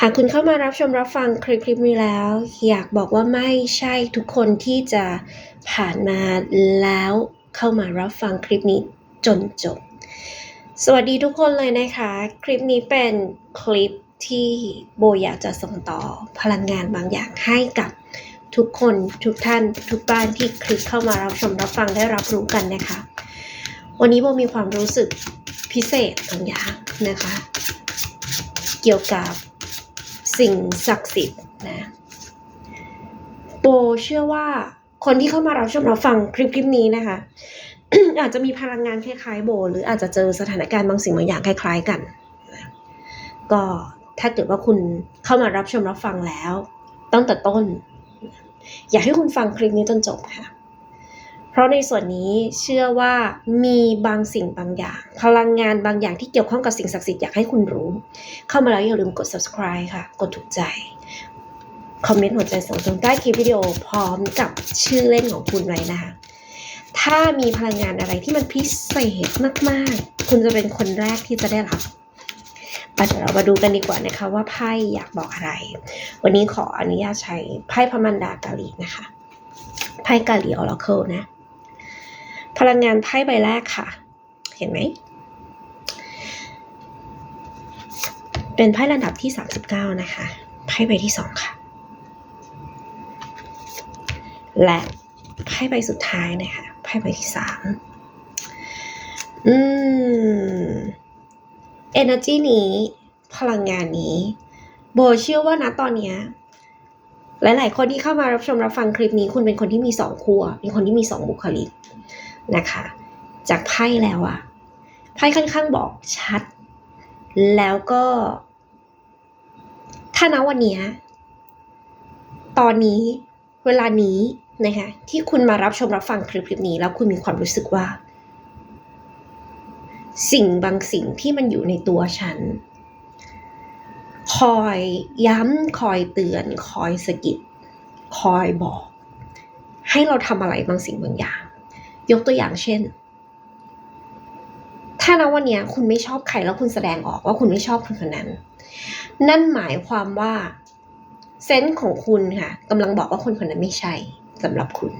หากคุณเข้ามารับชมรับฟังคลิปคลิปนี้แล้ว อยากบอกว่าไม่ใช่ทุกคนที่จะผ่านมาแล้วเข้ามารับฟังคลิปนี้จนจบ สวัสดีทุกคนเลยนะคะ คลิปนี้เป็นคลิปที่โบอยากจะส่งต่อพลังงานบางอย่างให้กับทุกคนทุกท่านทุกบ้านที่คลิกเข้ามารับชมรับฟังได้รับรู้กันนะคะ วันนี้โบมีความรู้สึกพิเศษบางอย่างนะคะ เกี่ยวกับ สิ่งศักดิ์สิทธิ์นะโบเชื่อว่าคนที่เข้ามารับชมรับฟังคลิปคลิปนี้นะคะ อาจจะมีพลังงานคล้ายๆโบ หรืออาจจะเจอสถานการณ์บางสิ่งบางอย่างคล้ายๆกันนะก็ถ้าเกิดว่าคุณเข้ามารับชมรับฟังแล้ว ตั้งแต่ต้น อยากให้คุณฟังคลิปนี้จนจบค่ะ เพราะในส่วนนี้เชื่อว่ามีบางสิ่งบางอย่าง พลังงานบางอย่างที่เกี่ยวข้องกับสิ่งศักดิ์สิทธิ์อยากให้คุณรู้ เข้ามาแล้วอย่าลืมกด subscribe ค่ะ กดถูกใจ คอมเมนต์หัวใจส่งตรงใต้คลิปวิดีโอพร้อมกับชื่อเล่นของคุณไว้นะคะถ้ามีพลังงานอะไรที่มันพิเศษมากๆ คุณจะเป็นคนแรกที่จะได้รับอะเดี๋ยวเรามาดูกันดีกว่านะคะว่าไพ่อยากบอกอะไร วันนี้ขออนุญาตใช้ไพ่พระมันดากาลีนะคะ ไพ่กาลีออราเคิลนะ พลังงานไพ่ใบแรกค่ะ เห็นไหม เป็นไพ่ระดับที่ 39 นะคะ ไพ่ใบที่ 2 ค่ะ และไพ่ใบสุดท้ายนะคะ ไพ่ใบที่ 3 อืม energy นี้ พลังงานนี้ โบเชื่อว่านะตอนเนี้ยหลาย ๆ คนที่เข้ามารับชมรับฟังคลิปนี้ คุณเป็นคนที่มีสองขั้วเป็นคนที่มีสองบุคลิก นะคะ จากไพ่แล้วอะไพ่ค่อนข้างบอกชัด แล้วก็ ถ้านะวันนี้ ตอนนี้เวลานี้นะคะที่คุณมารับชมรับฟังคลิปคลิปนี้ แล้วคุณมีความรู้สึกว่า สิ่งบางสิ่งที่มันอยู่ในตัวฉัน คอยย้ำคอยเตือน คอยสะกิด คอยบอก ให้เราทำอะไรบางสิ่งบางอย่าง ยกตัวอย่างเช่น ถ้าณวันนี้คุณไม่ชอบใครแล้วคุณแสดงออกว่าคุณไม่ชอบคนคนนั้น นั่นหมายความว่าเซนส์ของคุณค่ะกำลังบอกว่าคนคนนั้นไม่ใช่สำหรับคุณ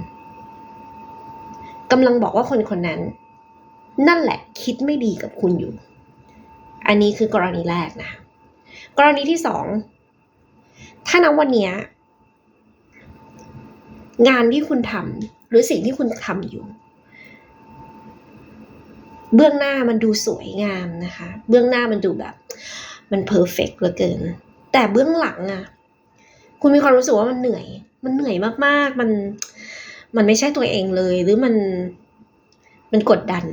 กำลังบอกว่าคนคนนั้น นั่นแหละคิดไม่ดีกับคุณอยู่ อันนี้คือกรณีแรกนะ กรณีที่สองถ้าณวันนี้งานที่คุณทำหรือสิ่งที่คุณทำอยู่ เบื้องหน้ามันดูสวยงามนะคะ เบื้องหน้ามันดูแบบ มันเพอร์เฟกต์เหลือเกิน แต่เบื้องหลังอะคุณมีความรู้สึกว่ามันเหนื่อย มันเหนื่อยมากๆ มัน มันไม่ใช่ตัวเองเลย หรือมัน มันกดดัน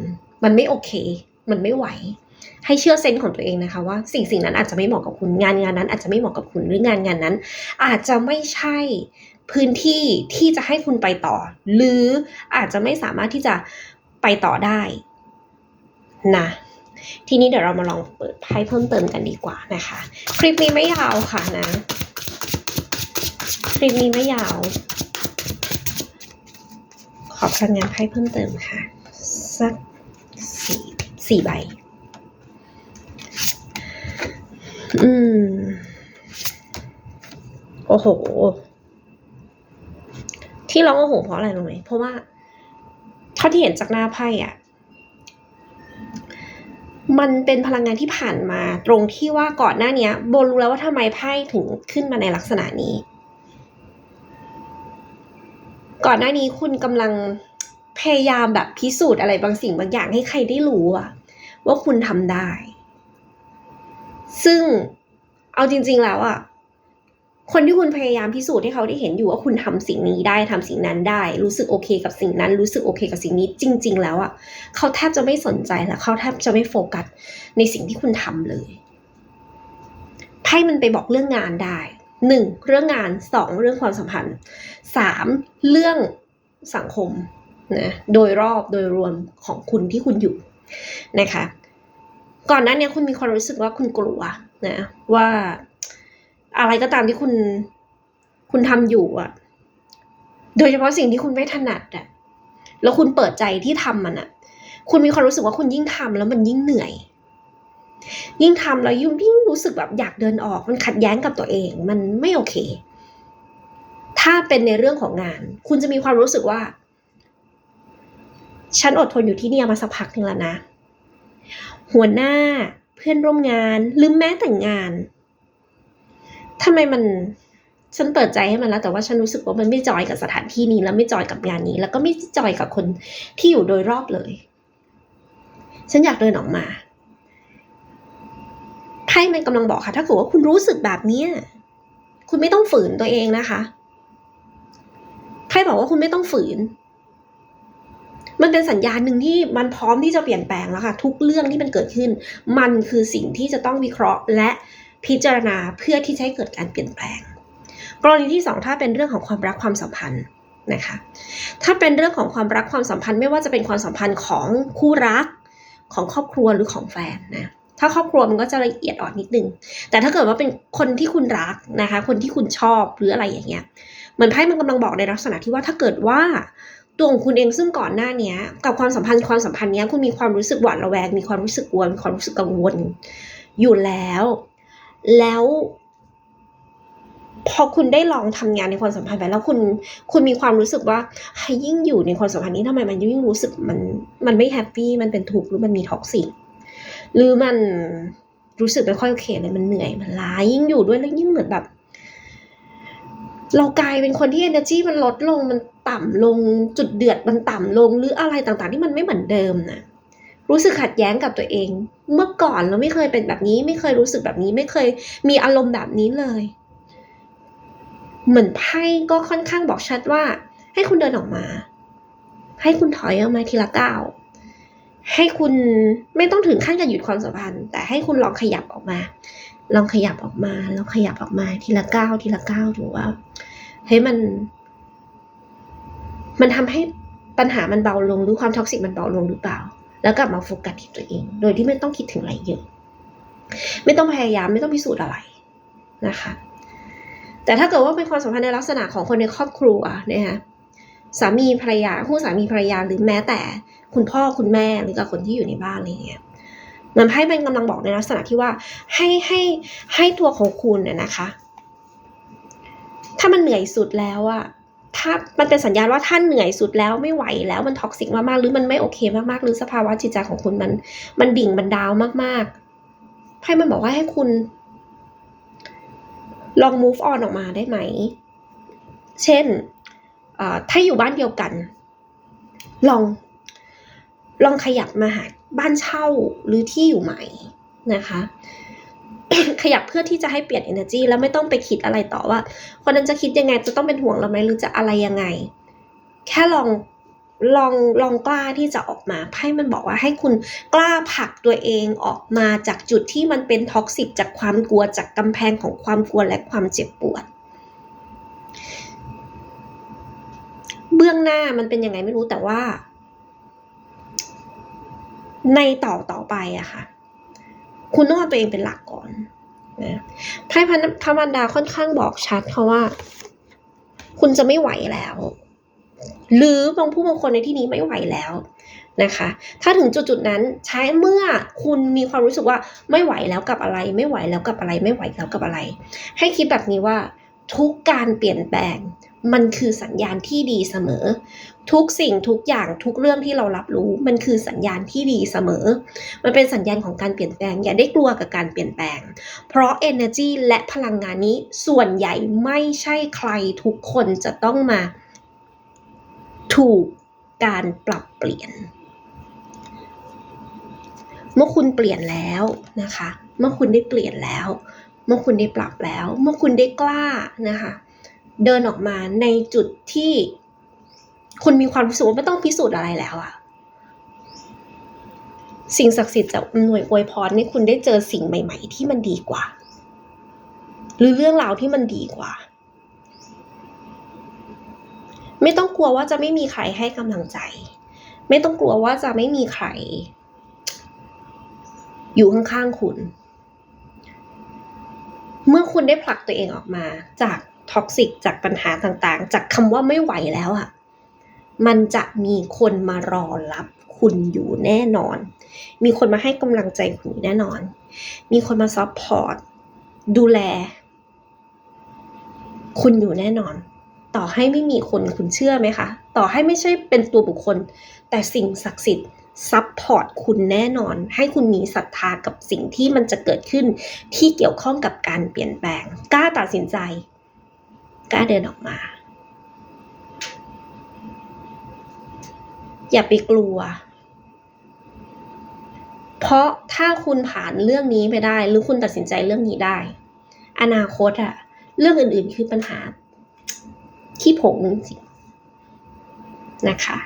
มันไม่โอเค มันไม่ไหว ให้เชื่อเซนส์ของตัวเองนะคะ ว่าสิ่งสิ่งนั้นอาจจะไม่เหมาะกับคุณ งานงานนั้นอาจจะไม่เหมาะกับคุณ หรืองานงานนั้น อาจจะไม่ใช่พื้นที่ที่จะให้คุณไปต่อ หรืออาจจะไม่สามารถที่จะไปต่อได้ นะทีนี้เดี๋ยวเรามาลองเปิดไพ่เพิ่มเติมกันดีกว่านะคะ คลิปนี้ไม่ยาวค่ะนะ คลิปนี้ไม่ยาว ขอพลังงานไพ่เพิ่มเติมค่ะ สักสี่สี่ใบ อืม โอ้โห ที่ร้องโอ้โหเพราะอะไรรู้ไหมเพราะว่าเท่าที่เห็นจากหน้าไพ่อะ มันเป็นพลังงานที่ผ่านมา ตรงที่ว่าก่อนหน้าเนี้ยโบรู้แล้วว่าทำไมไพ่ถึงขึ้นมาในลักษณะนี้ ก่อนหน้านี้คุณกำลังพยายามแบบพิสูจน์อะไรบางสิ่งบางอย่างให้ใครได้รู้อะว่าคุณทำได้ ซึ่งเอาจริง ๆแล้วอะ คนที่คุณพยายามพิสูจน์ให้เขาได้เห็นอยู่ว่าคุณทำสิ่งนี้ได้ทำสิ่งนั้นได้ รู้สึกโอเคกับสิ่งนั้น รู้สึกโอเคกับสิ่งนี้จริง ๆ แล้วอะเขาแทบจะไม่สนใจและเขาแทบจะไม่โฟกัสในสิ่งที่คุณทำเลยไพ่มันไปบอกเรื่องงานได้หนึ่งเรื่องงานสองเรื่องความสัมพันธ์สามเรื่องสังคมนะโดยรอบโดยรวมของคุณที่คุณอยู่นะคะ ก่อนหน้านี้คุณมีความรู้สึกว่าคุณกลัวนะว่า อะไรก็ตามที่คุณ คุณทำอยู่อะโดยเฉพาะสิ่งที่คุณไม่ถนัดอะแล้วคุณเปิดใจที่ทำมันอะคุณมีความรู้สึกว่าคุณยิ่งทำแล้วมันยิ่งเหนื่อย ยิ่งทำแล้วยิ่งยิ่งรู้สึกแบบอยากเดินออก มันขัดแย้งกับตัวเอง มันไม่โอเค ถ้าเป็นในเรื่องของงาน คุณจะมีความรู้สึกว่า ฉันอดทนอยู่ที่นี่มาสักพักหนึ่งแล้วนะ หัวหน้า เพื่อนร่วมงาน หรือแม้แต่งาน ทำไมมันฉันเปิดใจให้มันแล้วแต่ว่าฉันรู้สึกว่ามันไม่จอยกับสถานที่นี้แล้วไม่จอยกับงานนี้ แล้วก็ไม่จอยกับคนที่อยู่โดยรอบเลย ฉันอยากเดินออกมาไพ่มันกำลังบอกค่ะ ถ้าเกิดว่าคุณรู้สึกแบบนี้คุณไม่ต้องฝืนตัวเองนะคะไพ่บอกว่าคุณไม่ต้องฝืน มันเป็นสัญญาณหนึ่งที่มันพร้อมที่จะเปลี่ยนแปลงแล้วค่ะ ทุกเรื่องที่มันเกิดขึ้น มันคือสิ่งที่จะต้องวิเคราะห์และ พิจารณาเพื่อที่จะให้เกิดการเปลี่ยนแปลง กรณีที่สองถ้าเป็นเรื่องของความรักความสัมพันธ์นะคะ ถ้าเป็นเรื่องของความรักความสัมพันธ์ไม่ว่าจะเป็นความสัมพันธ์ของคู่รักของครอบครัวหรือของแฟนนะถ้าครอบครัวมันก็จะละเอียดอ่อนนิดนึง แต่ถ้าเกิดว่าเป็นคนที่คุณรักนะคะ คนที่คุณชอบหรืออะไรอย่างเงี้ย เหมือนไพ่มันกำลังบอกในลักษณะที่ว่าถ้าเกิดว่าตัวของคุณเองซึ่งก่อนหน้านี้กับความสัมพันธ์ความสัมพันธ์นี้คุณมีความรู้สึกหวาดระแวง มีความรู้สึกกลัวมีความรู้สึกกังวล อยู่แล้ว แล้วพอคุณได้ลองทำงานในความสัมพันธ์ไปแล้วคุณคุณมีความรู้สึกว่าให้ยิ่งอยู่ในความสัมพันธ์นี้ทำไมมันยิ่งรู้สึกมันมันไม่แฮปปี้มันเป็นทุกข์หรือมันมีท็อกซิกหรือมันรู้สึกไม่ค่อยโอเคเลยมันเหนื่อยมันล้ายิ่งอยู่ด้วยแล้วยิ่งเหมือนแบบ เรากลายเป็นคนที่ energy มันลดลงมันต่ำลงจุดเดือดมันต่ำลงหรืออะไรต่างๆ ที่มันไม่เหมือนเดิมนะ รู้สึกขัดแย้งกับตัวเอง เมื่อก่อนเราไม่เคยเป็นแบบนี้ ไม่เคยรู้สึกแบบนี้ ไม่เคยมีอารมณ์แบบนี้เลย เหมือนไพ่ก็ค่อนข้างบอกชัดว่า ให้คุณเดินออกมา ให้คุณถอยออกมาทีละก้าวให้คุณไม่ต้องถึงขั้นกับหยุดความสัมพันธ์ แต่ให้คุณลองขยับออกมา ลองขยับออกมาลองขยับออกมาทีละก้าวทีละก้าวดูว่าเฮ้ยมัน มันทำให้ปัญหามันเบาลงหรือความท็อกซิกมันเบาลงหรือเปล่า แล้วกลับมาโฟกัสที่ตัวเอง โดยที่ไม่ต้องคิดถึงอะไรเยอะ ไม่ต้องพยายามไม่ต้องพิสูจน์อะไรนะคะ แต่ถ้าเกิดว่าเป็นความสัมพันธ์ในลักษณะของคนในครอบครัวนะคะสามีภรรยาคู่สามีภรรยาหรือแม้แต่คุณพ่อคุณแม่หรือกับคนที่อยู่ในบ้านอะไรเงี้ยมันให้เป็นกำลังบอกในลักษณะที่ว่าให้ให้ให้ตัวของคุณเนี่ยนะคะ ถ้ามันเหนื่อยสุดแล้วอะ ถ้ามันเป็นสัญญาณว่าท่านเหนื่อยสุดแล้วไม่ไหวแล้วมันท็อกซิกมากๆหรือมันไม่โอเคมากๆหรือสภาวะจิตใจของคุณมัน มันดิ่งมันดาวมากๆไพ่มันบอกว่าให้คุณ ลอง move on ออกมาได้ไหม เช่นถ้าอยู่บ้านเดียวกัน ลอง ลองขยับมาหาบ้านเช่าหรือที่อยู่ใหม่นะคะ ขยับเพื่อที่จะให้เปลี่ยน energy แล้วไม่ต้องไปคิดอะไรต่อว่า คนนั้นจะคิดยังไงจะต้องเป็นห่วงเราไหมหรือจะอะไรยังไง แค่ลองลองลองกล้าที่จะออกมาไพ่มันบอกว่าให้คุณกล้าผลักตัวเองออกมาจากจุดที่มันเป็นท็อกซิกจากความกลัวจากกำแพงของความกลัวและความเจ็บปวด เบื้องหน้ามันเป็นยังไงไม่รู้แต่ว่า ในต่อต่อไปอะค่ะ คุณต้องเอาตัวเองเป็นหลักก่อนนะไพ่พันธมันดาค่อนข้างบอกชัด เพราะว่า คุณจะไม่ไหวแล้ว หรือบางผู้บางคนในที่นี้ไม่ไหวแล้วนะคะ ถ้าถึงจุดจุดนั้นใช้เมื่อคุณมีความรู้สึกว่าไม่ไหวแล้วกับอะไร ไม่ไหวแล้วกับอะไร ไม่ไหวแล้วกับอะไร ให้คิดแบบนี้ว่าทุกการเปลี่ยนแปลง มันคือสัญญาณที่ดีเสมอ ทุกสิ่งทุกอย่างทุกเรื่องที่เรารับรู้ มันคือสัญญาณที่ดีเสมอ มันเป็นสัญญาณของการเปลี่ยนแปลงอย่าได้กลัวกับการเปลี่ยนแปลง เพราะ energy และพลังงานนี้ส่วนใหญ่ไม่ใช่ใครทุกคนจะต้องมา ถูกการปรับเปลี่ยน เมื่อคุณเปลี่ยนแล้วนะคะ เมื่อคุณได้เปลี่ยนแล้ว เมื่อคุณได้ปรับแล้ว เมื่อคุณได้กล้านะคะ เดินออกมาในจุดที่ คุณมีความรู้สึกว่าไม่ต้องพิสูจน์อะไรแล้วอะสิ่งศักดิ์สิทธิ์จะอำนวยอวยพรให้คุณได้เจอสิ่งใหม่ ๆ ที่มันดีกว่า หรือเรื่องราวที่มันดีกว่า ไม่ต้องกลัวว่าจะไม่มีใครให้กำลังใจ ไม่ต้องกลัวว่าจะไม่มีใคร อยู่ข้างๆคุณ เมื่อคุณได้ผลักตัวเองออกมาจาก ท็อกซิกจากปัญหาต่างๆ จากคำว่าไม่ไหวแล้วอะมันจะมีคนมารอรับคุณอยู่แน่นอน มีคนมาให้กำลังใจคุณแน่นอน มีคนมาซัพพอร์ตดูแล คุณอยู่แน่นอน ต่อให้ไม่มีคนคุณเชื่อไหมคะ ต่อให้ไม่ใช่เป็นตัวบุคคล แต่สิ่งศักดิ์สิทธิ์ซัพพอร์ตคุณแน่นอน ให้คุณมีศรัทธากับสิ่งที่มันจะเกิดขึ้นที่เกี่ยวข้องกับการเปลี่ยนแปลง กล้าตัดสินใจ กล้าเดินออกมา อย่าไปกลัว เพราะถ้าคุณผ่านเรื่องนี้ไปได้ หรือคุณตัดสินใจเรื่องนี้ได้ อนาคตอะเรื่องอื่นๆคือปัญหา ที่ผงจริงนะคะ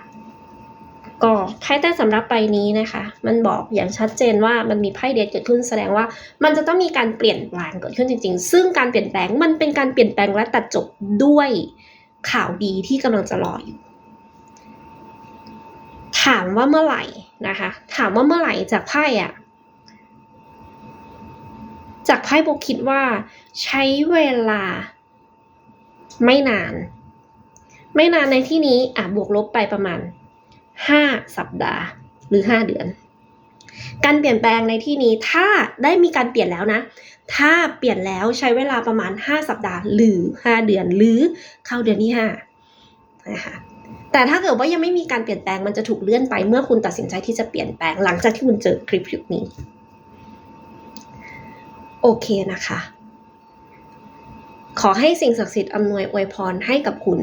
ก็ไพ่ใต้สำรับใบนี้นะคะ มันบอกอย่างชัดเจนว่ามันมีไพ่เดทเกิดขึ้นแสดงว่า มันจะต้องมีการเปลี่ยนแปลงเกิดขึ้นจริง ๆ ซึ่งการเปลี่ยนแปลงมันเป็นการเปลี่ยนแปลงและตัดจบด้วยข่าวดีที่กำลังจะรออยู่ ถามว่าเมื่อไหร่นะคะ ถามว่าเมื่อไหร่จากไพ่อะจากไพ่โบคิดว่า ใช้เวลา ไม่นาน ไม่นานในที่นี้อะบวกลบไปประมาณ 5 สัปดาห์หรือ 5 เดือน การเปลี่ยนแปลงในที่นี้ถ้าได้มีการเปลี่ยนแล้วนะ ถ้าเปลี่ยนแล้วใช้เวลาประมาณ 5 สัปดาห์ หรือ 5 เดือน หรือเข้าเดือนที่5นะคะแต่ถ้าเกิดว่ายังไม่มีการเปลี่ยนแปลงมันจะถูกเลื่อนไปเมื่อคุณตัดสินใจที่จะเปลี่ยนแปลงหลังจากที่คุณเจอคลิปคลิปนี้ โอเคนะคะ ขอให้สิ่งศักดิ์สิทธิ์อำนวยอวยพรให้กับคุณ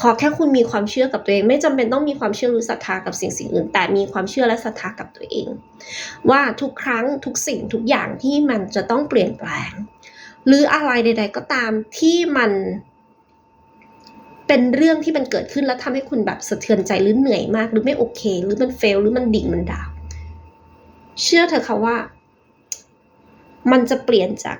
ขอแค่คุณมีความเชื่อกับตัวเอง ไม่จำเป็นต้องมีความเชื่อหรือศรัทธากับสิ่งสิ่งอื่น แต่มีความเชื่อและศรัทธากับตัวเอง ว่าทุกครั้งทุกสิ่งทุกอย่างที่มันจะต้องเปลี่ยนแปลง หรืออะไรใด ๆ ก็ตามที่มันเป็นเรื่องที่มันเกิดขึ้นแล้วทำให้คุณแบบสะเทือนใจหรือเหนื่อยมาก หรือไม่โอเค หรือมันเฟลหรือมันดิ่งมันดาวเชื่อเถอะค่ะว่า มันจะเปลี่ยนจาก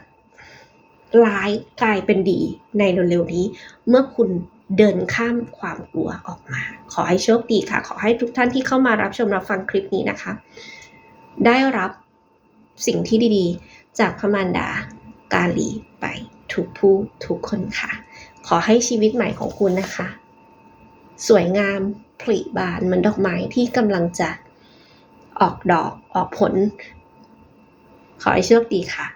ร้ายกลายเป็นดีในเร็วๆนี้ เมื่อคุณ เดินข้ามความกลัวออกมา ขอให้โชคดีค่ะ ขอให้ทุกท่านที่เข้ามารับชมรับฟังคลิปนี้นะคะ ได้รับสิ่งที่ดีๆ จากพระมารดากาลีไปทุกผู้ทุกคนค่ะ ขอให้ชีวิตใหม่ของคุณนะคะ สวยงามผลิบานเหมือนดอกไม้ที่กำลังจะออกดอกออกผล ขอให้โชคดีค่ะ